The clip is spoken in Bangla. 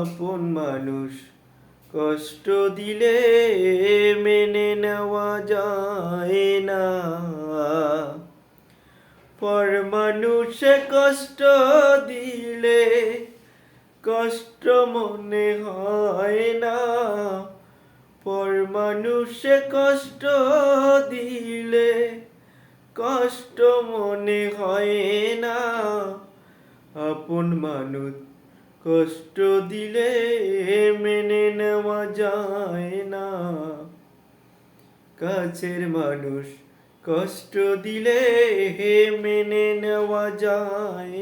আপন মানুষ কষ্ট দিলে মেনে নেওয়া যায় না। পর মানুষে কষ্ট দিলে কষ্ট মনে হয় না। পর মানুষে কষ্ট দিলে কষ্ট মনে হয় না। আপন মানুষ কষ্ট দিলে মেনে নেওয়া যায় না। কাছের মানুষ কষ্ট দিলে মেনে নেওয়া যায়